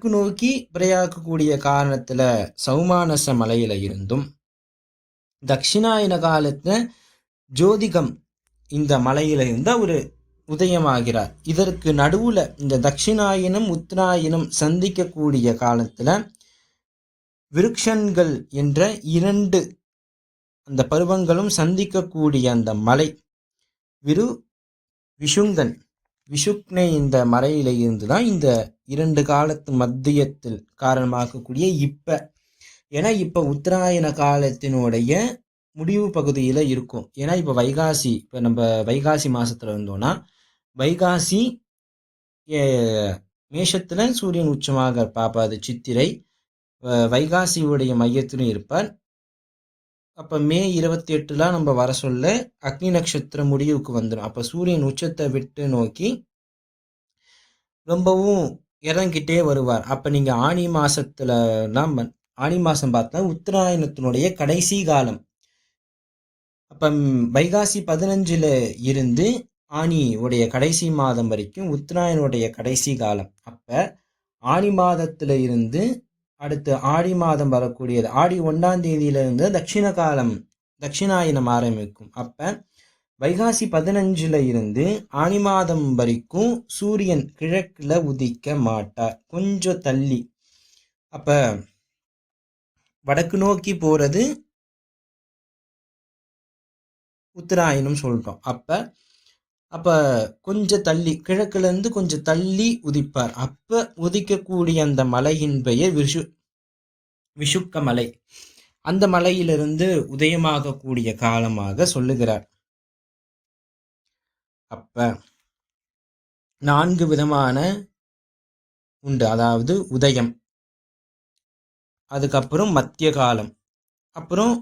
வடக்கு நோக்கி பிரயாக்கக்கூடிய காரணத்தில் சௌமானச மலையில் இருந்தும் தட்சிணாயன காலத்தில் ஜோதிகம் இந்த மலையில இருந்து ஒரு உதயமாகிறார். இதற்கு நடுவில் இந்த தட்சிணாயனம் உத்தராயணம் சந்திக்கக்கூடிய காலத்தில் விருக்ஷன்கள் என்ற இரண்டு அந்த பருவங்களும் சந்திக்கக்கூடிய அந்த மலை விரு விஷுங்கன் விஷுக்னே இந்த மலையில இருந்து தான் இந்த இரண்டு காலத்து மத்தியத்தில் காரணமாக்கக்கூடிய இப்ப. ஏன்னா இப்ப உத்தராயண காலத்தினுடைய முடிவு பகுதியில இருக்கும். ஏன்னா இப்ப வைகாசி இப்ப நம்ம வைகாசி மாசத்துல இருந்தோம்னா வைகாசி மேஷத்தில் மேஷத்துல சூரியன் உச்சமாக பார்ப்பார் அது சித்திரை. வைகாசியுடைய மையத்திலும் இருப்பார். அப்ப மே இருபத்தி எட்டுலாம் நம்ம வர சொல்ல அக்னி நட்சத்திரம் முடிவுக்கு வந்துடும் அப்ப சூரியன் உச்சத்தை விட்டு நோக்கி ரொம்பவும் இறங்கிட்டே வருவார். அப்போ நீங்கள் ஆனி மாசத்துல நாம் ஆனி மாதம் பார்த்தா உத்தராயணத்தினுடைய கடைசி காலம். அப்போ வைகாசி பதினஞ்சில் இருந்து ஆணி உடைய கடைசி மாதம் வரைக்கும் உத்தராயணுடைய கடைசி காலம். அப்போ ஆனி மாதத்தில் இருந்து அடுத்து ஆடி மாதம் வரக்கூடியது ஆடி ஒன்றாம் தேதியிலிருந்து தட்சிண காலம் தட்சிணாயனம் ஆரம்பிக்கும். அப்போ வைகாசி பதினஞ்சுல இருந்து ஆனி மாதம் வரைக்கும் சூரியன் கிழக்குல உதிக்க மாட்டார். கொஞ்சம் தள்ளி. அப்ப வடக்கு நோக்கி போறது உத்தராயணம் சொல்கிறோம் அப்ப அப்ப கொஞ்சம் தள்ளி கிழக்குல இருந்து கொஞ்சம் தள்ளி உதிப்பார். அப்ப உதிக்கக்கூடிய அந்த மலையின் பெயர் விஷு விஷுக்க மலை. அந்த மலையிலிருந்து உதயமாகக்கூடிய காலமாக சொல்லுகிறார். அப்ப நான்கு விதமான உண்டு. அதாவது உதயம் அதுக்கப்புறம் மத்திய காலம் அப்புறம்